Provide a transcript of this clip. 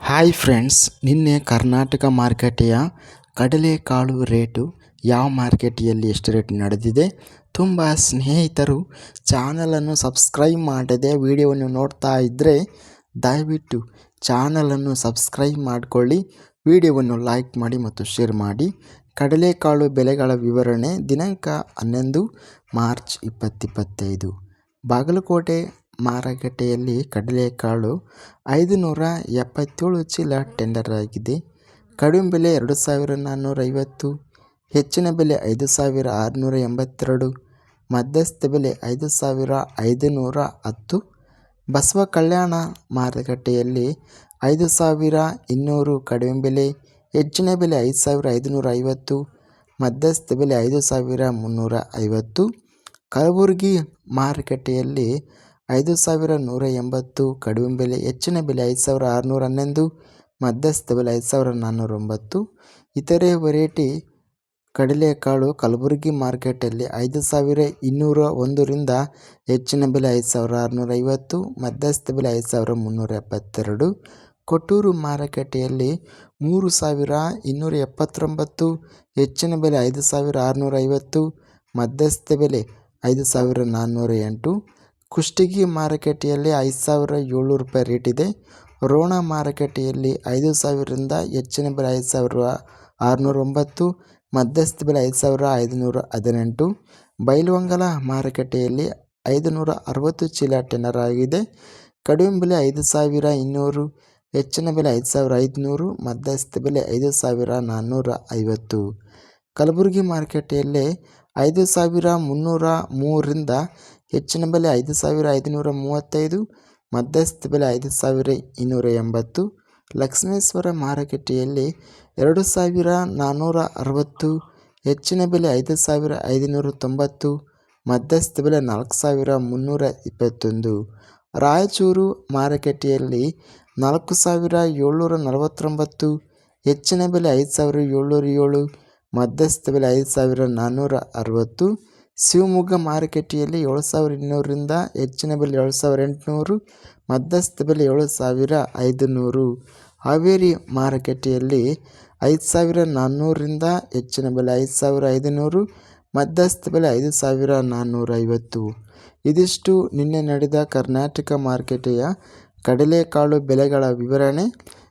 Hi friends ನಿನ್ನೆ ಕರ್ನಾಟಕ ಮಾರುಕಟ್ಟೆಯ ಕಡಲೆಕಾಳು ರೇಟು ಯಾವ ಮಾರ್ಕೆಟಿಯಲ್ಲಿ ಎಷ್ಟು ರೇಟ್ ನಡೆದಿದೆ? ತುಂಬ ಸ್ನೇಹಿತರು ಚಾನಲನ್ನು ಸಬ್ಸ್ಕ್ರೈಬ್ ಮಾಡದೆ ವಿಡಿಯೋವನ್ನು ನೋಡ್ತಾ ಇದ್ದರೆ ದಯವಿಟ್ಟು ಚಾನಲನ್ನು ಸಬ್ಸ್ಕ್ರೈಬ್ ಮಾಡಿಕೊಳ್ಳಿ, ವಿಡಿಯೋವನ್ನು ಲೈಕ್ ಮಾಡಿ ಮತ್ತು ಶೇರ್ ಮಾಡಿ. ಕಡಲೆಕಾಳು ಬೆಲೆಗಳ ವಿವರಣೆ ದಿನಾಂಕ ಹನ್ನೊಂದು ಮಾರ್ಚ್ ಇಪ್ಪತ್ತಿಪ್ಪತ್ತೈದು ಬಾಗಲಕೋಟೆ ಮಾರುಕಟ್ಟೆಯಲ್ಲಿ ಕಡಲೆಕಾಳು ಐದು ನೂರ ಎಪ್ಪತ್ತೇಳು ಚೀಲ ಟೆಂಡರ್ ಆಗಿದೆ. ಕಡಿಮೆ ಬೆಲೆ ಎರಡು ಸಾವಿರ ನಾನ್ನೂರ ಐವತ್ತು ಹೆಚ್ಚಿನ ಬೆಲೆ ಐದು ಸಾವಿರ ಆರುನೂರ ಎಂಬತ್ತೆರಡು ಮಧ್ಯಸ್ಥ ಬೆಲೆ ಐದು ಸಾವಿರ ಐದು ನೂರ ಹತ್ತು ಬಸವ ಕಲ್ಯಾಣ ಮಾರುಕಟ್ಟೆಯಲ್ಲಿ ಐದು ಸಾವಿರ ಇನ್ನೂರು, ಕಡಿಮೆ ಬೆಲೆ ಹೆಚ್ಚಿನ ಬೆಲೆ ಐದು ಸಾವಿರ ಐದುನೂರ ಐವತ್ತು ಮಧ್ಯಸ್ಥ ಬೆಲೆ ಐದು ಸಾವಿರ ಮುನ್ನೂರ ಐವತ್ತು ಕಲಬುರಗಿ ಮಾರುಕಟ್ಟೆಯಲ್ಲಿ ಐದು ಸಾವಿರ ನೂರ ಎಂಬತ್ತು, ಕಡಿಮೆ ಬೆಲೆ, ಹೆಚ್ಚಿನ ಬೆಲೆ ಐದು ಸಾವಿರ ಆರುನೂರ ಹನ್ನೊಂದು ಮಧ್ಯಸ್ಥ ಬೆಲೆ ಐದು ಸಾವಿರ ನಾನ್ನೂರ ಒಂಬತ್ತು ಇತರೆ ವೆರೈಟಿ ಕಡಲೆಕಾಳು ಕಲಬುರಗಿ ಮಾರ್ಕೆಟಲ್ಲಿ ಐದು ಸಾವಿರ ಇನ್ನೂರ ಒಂದರಿಂದ ಹೆಚ್ಚಿನ ಬೆಲೆ ಐದು ಸಾವಿರ ಆರುನೂರ ಐವತ್ತು ಮಧ್ಯಸ್ಥ ಬೆಲೆ ಐದು ಸಾವಿರ ಮುನ್ನೂರ ಎಪ್ಪತ್ತೆರಡು ಕೊಟ್ಟೂರು ಮಾರುಕಟ್ಟೆಯಲ್ಲಿ ಮೂರು ಸಾವಿರ ಇನ್ನೂರ ಎಪ್ಪತ್ತೊಂಬತ್ತು ಹೆಚ್ಚಿನ ಬೆಲೆ ಐದು ಸಾವಿರ ಆರುನೂರ ಐವತ್ತು ಮಧ್ಯಸ್ಥ ಬೆಲೆ ಐದು ಸಾವಿರ ನಾನ್ನೂರ ಎಂಟು ಕುಷ್ಟಗಿ ಮಾರುಕಟ್ಟೆಯಲ್ಲಿ ಐದು ಸಾವಿರ ಏಳ್ನೂರು ರೂಪಾಯಿ ರೇಟ್ ಇದೆ. ರೋಣ ಮಾರುಕಟ್ಟೆಯಲ್ಲಿ ಐದು ಸಾವಿರದಿಂದ ಹೆಚ್ಚಿನ ಬೆಲೆ ಐದು ಸಾವಿರ ಆರುನೂರ ಒಂಬತ್ತು, ಮಧ್ಯಸ್ಥ ಬೆಲೆ ಐದು ಸಾವಿರ ಐದುನೂರ ಹದಿನೆಂಟು. ಬೈಲುವಂಗಲ ಮಾರುಕಟ್ಟೆಯಲ್ಲಿ ಐದು ನೂರ ಅರವತ್ತು ಚೀಲ ಟೆನ್ನರ್ ಆಗಿದೆ. ಕಡಿಮೆ ಬೆಲೆ ಐದು ಸಾವಿರ ಇನ್ನೂರು, ಹೆಚ್ಚಿನ ಬೆಲೆ ಐದು ಸಾವಿರ ಐದುನೂರು, ಮಧ್ಯಸ್ಥ ಬೆಲೆ ಐದು ಸಾವಿರ ನಾನ್ನೂರ ಐವತ್ತು. ಕಲಬುರಗಿ ಮಾರುಕಟ್ಟೆಯಲ್ಲಿ ಐದು ಸಾವಿರ ಮುನ್ನೂರ ಮೂರರಿಂದ ಹೆಚ್ಚಿನ ಬೆಲೆ ಐದು ಸಾವಿರ ಐದುನೂರ ಮೂವತ್ತೈದು, ಮಧ್ಯಸ್ಥ ಬೆಲೆ ಐದು ಸಾವಿರ ಇನ್ನೂರ ಎಂಬತ್ತು, ಲಕ್ಷ್ಮೇಶ್ವರ ಮಾರುಕಟ್ಟೆಯಲ್ಲಿ ಎರಡು ಸಾವಿರ ನಾನ್ನೂರ ಅರವತ್ತು, ಹೆಚ್ಚಿನ ಬೆಲೆ ಐದು ಸಾವಿರ ಐದುನೂರ ತೊಂಬತ್ತು, ಮಧ್ಯಸ್ಥ ಬೆಲೆ ನಾಲ್ಕು ಸಾವಿರ ಮುನ್ನೂರ ಇಪ್ಪತ್ತೊಂದು. ರಾಯಚೂರು ಮಾರುಕಟ್ಟೆಯಲ್ಲಿ ನಾಲ್ಕು ಸಾವಿರ ಏಳ್ನೂರ ನಲವತ್ತೊಂಬತ್ತು, ಹೆಚ್ಚಿನ ಬೆಲೆ ಐದು ಸಾವಿರ ಏಳ್ನೂರ ಏಳು, ಮಧ್ಯಸ್ಥ ಬೆಲೆ ಐದು ಸಾವಿರ ನಾನ್ನೂರ ಅರವತ್ತು ಶಿವಮೊಗ್ಗ ಮಾರುಕಟ್ಟೆಯಲ್ಲಿ ಏಳು ಸಾವಿರ ಇನ್ನೂರರಿಂದ ಹೆಚ್ಚಿನ ಬೆಲೆ ಏಳು ಸಾವಿರ ಎಂಟುನೂರು, ಮಧ್ಯಸ್ಥ ಬೆಲೆ ಏಳು ಸಾವಿರ ಐದು ನೂರು ಹಾವೇರಿ ಮಾರುಕಟ್ಟೆಯಲ್ಲಿ ಐದು ಸಾವಿರ ನಾನ್ನೂರರಿಂದ ಹೆಚ್ಚಿನ ಬೆಲೆ ಐದು ಸಾವಿರ ಐದು ನೂರು ಮಧ್ಯಸ್ಥ ಬೆಲೆ ಐದು ಸಾವಿರ ನಾನ್ನೂರ ಐವತ್ತು. ಇದಿಷ್ಟು ನಿನ್ನೆ ನಡೆದ ಕರ್ನಾಟಕ ಮಾರುಕಟ್ಟೆಯ ಕಡಲೆಕಾಳು ಬೆಲೆಗಳ ವಿವರಣೆ.